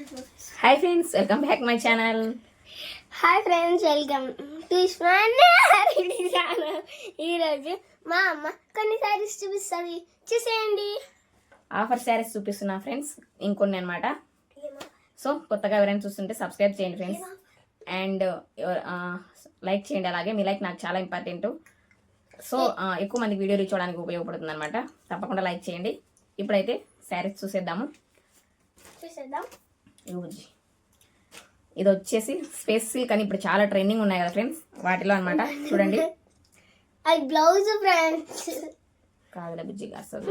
Hi friends welcome back my channel hi friends welcome to channel ఈరోజు మా అమ్మ కొన్ని సారీస్ చూపిస్తుంది. చూసేయండి. ఆఫర్ శారీస్ చూపిస్తున్నా ఫ్రెండ్స్ ఇంకొన్ని అనమాట సో కొత్తగా ఎవరైనా చూస్తుంటే సబ్స్క్రైబ్ చేయండి ఫ్రెండ్స్ అండ్ లైక్ చేయండి. అలాగే మీ లైక్ నాకు చాలా ఇంపార్టెంట్ సో ఎక్కువ మందికి వీడియో రీచ్ అవడానికి ఉపయోగపడుతుంది అనమాట తప్పకుండా లైక్ చేయండి. ఇప్పుడైతే శారీస్ చూసేద్దాము. చూసేద్దాం. బుజ్జి. ఇది వచ్చేసి స్పేస్ సిల్క్ అని ఇప్పుడు చాలా ట్రెండింగ్ ఉన్నాయి కదా ఫ్రెండ్స్? వాటిలో అనమాట చూడండి. అది బ్లౌజ్ ఫ్రెండ్స్. కాదులే బుజ్జి అసలు.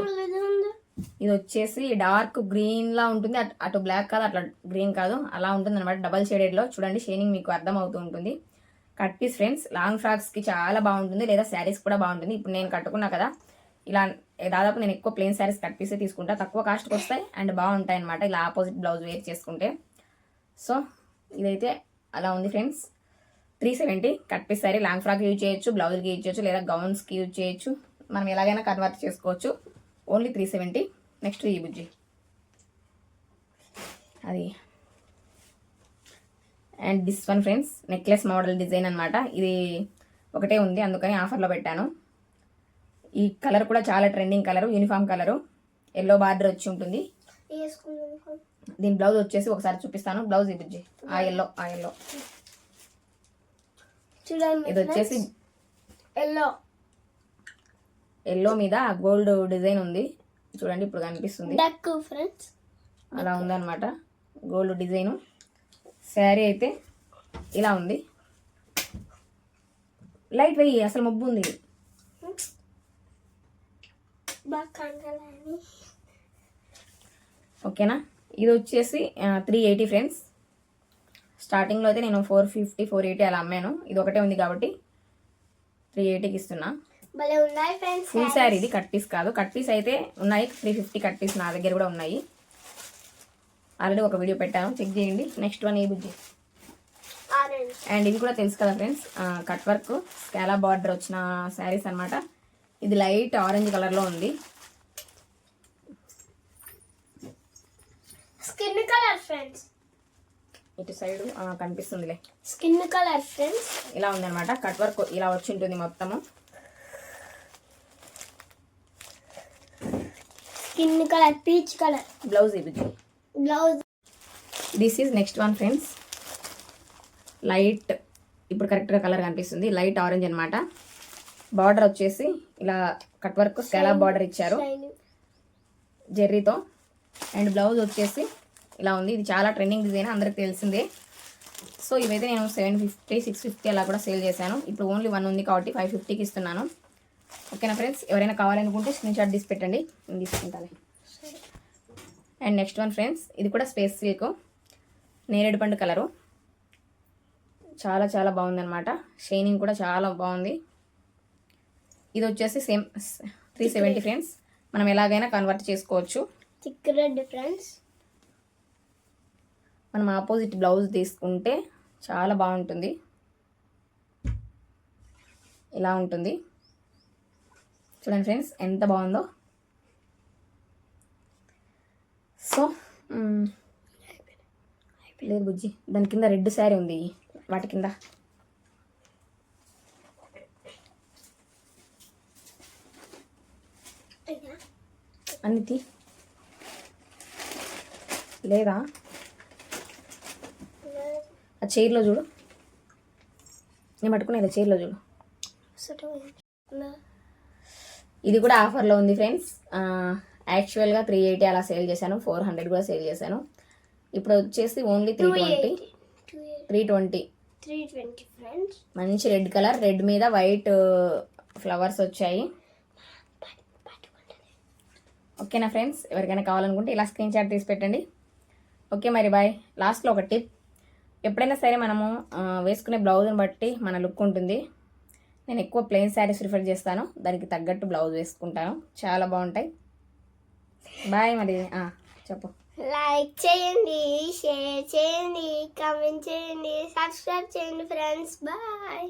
ఇది వచ్చేసి డార్క్ గ్రీన్ లా ఉంటుంది. అటు- అటు బ్లాక్ కాదు అట్లా గ్రీన్ కాదు. అలా ఉంటుంది అనమాట డబల్ షేడెడ్లో. చూడండి షేడింగ్ మీకు అర్థం అవుతూ ఉంటుంది. కట్ పీస్ ఫ్రెండ్స్ లాంగ్ ఫ్రాక్స్కి చాలా బాగుంటుంది. లేదా శారీస్ కూడా బాగుంటుంది. ఇప్పుడు నేను కట్టుకున్నా కదా ఇలా దాదాపు నేను ఎక్కువ ప్లెయిన్ శారీస్ కట్ పీసే తీసుకుంటా. తక్కువ కాస్ట్కి వస్తాయి అండ్ బాగుంటాయి అనమాట ఇలా ఆపోజిట్ బ్లౌజ్ వేర్ చేసుకుంటే. సో ఇదైతే అలా ఉంది friends. Three seventy cut piece sari long frock use చేయొచ్చు బ్లౌజ్కి యూజ్ చేయొచ్చు లేదా గౌన్స్కి యూజ్ చేయొచ్చు. మనం ఎలాగైనా కన్వర్ట్ చేసుకోవచ్చు. ఓన్లీ త్రీ సెవెంటీ నెక్స్ట్ ఈ బుజ్జి. అది. And this one friends necklace model design అనమాట ఇది ఒకటే ఉంది అందుకని ఆఫర్లో పెట్టాను. ఈ కలర్ కూడా చాలా trending colour uniform colour. Yellow border వచ్చి ఉంటుంది. దీని బ్లౌజ్ వచ్చేసి ఒకసారి చూపిస్తాను. బ్లౌజ్ ఇది ఆ ఎల్లో ఆ ఎల్లో చూడండి ఇది వచ్చేసి ఎల్లో ఎల్లో మీద గోల్డ్ డిజైన్ ఉంది. చూడండి ఇప్పుడు కనిపిస్తుంది. ఫ్రెండ్స్ అలా ఉందన్నమాట. గోల్డ్ డిజైను శారీ అయితే ఇలా ఉంది. లైట్ వెయ్యి అసలు మబ్బు ఉంది. ఓకేనా? ఇది వచ్చేసి త్రీ ఎయిటీ ఫ్రెండ్స్ స్టార్టింగ్లో అయితే నేను ఫోర్ ఫిఫ్టీ ఫోర్ ఎయిటీ అలా అమ్మాను. ఇది ఒకటే ఉంది కాబట్టి త్రీ ఎయిటీకి ఇస్తున్నా. ఫుల్ శారీ ఇది కట్ పీస్ కాదు. కట్ పీస్ అయితే ఉన్నాయి. త్రీ ఫిఫ్టీ కట్ పీస్ నా దగ్గర కూడా ఉన్నాయి. ఆల్రెడీ ఒక వీడియో పెట్టాను. చెక్ చేయండి. నెక్స్ట్ వన్ ఏ బుజ్జి? అండ్ ఇది కూడా తెలుసు కదా ఫ్రెండ్స్ కట్ వర్క్ స్కాలా బార్డర్ వచ్చిన శారీస్ అన్నమాట. ఇది లైట్ ఆరెంజ్ కలర్లో ఉంది. Skin colour friends. ఇటు సైడ్ కనిపిస్తుందిలే. Skin colour friends. ఇలా ఉందన్నమాట కట్ వర్క్ ఇలా వచ్చి ఉంటుంది మొత్తము. Skin colour peach colour. Blouse ఇది blouse. This is next one friends light ఇప్పుడు కరెక్ట్గా కలర్ కనిపిస్తుంది. లైట్ ఆరెంజ్ అన్నమాట. బార్డర్ వచ్చేసి ఇలా కట్ వర్క్ స్కాలా బార్డర్ ఇచ్చారు. జెర్రీతో. అండ్ బ్లౌజ్ వచ్చేసి ఇలా ఉంది. ఇది చాలా ట్రెండింగ్ డిజైన్ అందరికి తెలిసిందే. సో ఇవైతే నేను సెవెన్ ఫిఫ్టీ సిక్స్ ఫిఫ్టీ అలా కూడా సేల్ చేశాను. ఇప్పుడు ఓన్లీ వన్ ఉంది కాబట్టి ఫైవ్ ఫిఫ్టీకి ఇస్తున్నాను. ఓకేనా ఫ్రెండ్స్? ఎవరైనా కావాలనుకుంటే స్క్రీన్ షాట్ తీసి పెట్టండి. నేను తీసుకుంటాను అండ్ నెక్స్ట్ వన్ ఫ్రెండ్స్ ఇది కూడా స్పేస్ సిల్క్. నేరేడు పండు కలరు. చాలా చాలా బాగుందన్నమాట. షైనింగ్ కూడా చాలా బాగుంది. ఇది వచ్చేసి సేమ్ త్రీ సెవెంటీ ఫ్రెండ్స్ మనం ఎలాగైనా కన్వర్ట్ చేసుకోవచ్చు. థిక్ రెడ్ ఫ్రెండ్స్ మనం ఆపోజిట్ బ్లౌజ్ తీసుకుంటే చాలా బాగుంటుంది. ఇలా ఉంటుంది. చూడండి ఫ్రెండ్స్ ఎంత బాగుందో. సో లేదు బుజ్జి దాని కింద రెడ్ శారీ ఉంది. వాటి కింద. అన్ని తీ లేదా? ఆ చైర్లో చూడు. నేను పట్టుకున్నా ఇలా చైర్లో చూడు. ఇది కూడా ఆఫర్లో ఉంది ఫ్రెండ్స్. యాక్చువల్గా త్రీ ఎయిటీ అలా సేల్ చేశాను. ఫోర్ హండ్రెడ్ కూడా సేల్ చేశాను. ఇప్పుడు వచ్చేసి only three twenty three twenty three twenty friends మంచి రెడ్ కలర్ రెడ్ మీద వైట్ ఫ్లవర్స్ వచ్చాయి. ఓకేనా ఫ్రెండ్స్? ఎవరికైనా కావాలనుకుంటే ఇలా స్క్రీన్ షాట్ తీసి పెట్టండి. ఓకే మరి బాయ్. లాస్ట్లో ఒక టిప్. ఎప్పుడైనా సరే మనము వేసుకునే బ్లౌజ్ని బట్టి మన లుక్ ఉంటుంది. నేను ఎక్కువ ప్లెయిన్ శారీస్ ప్రిఫర్ చేస్తాను. దానికి తగ్గట్టు బ్లౌజ్ వేసుకుంటాను. చాలా బాగుంటాయి. బాయ్ మరి. చెప్పు. లైక్ చేయండి షేర్ చేయండి కామెంట్ చేయండి సబ్స్క్రైబ్ చేయండి ఫ్రెండ్స్. బాయ్.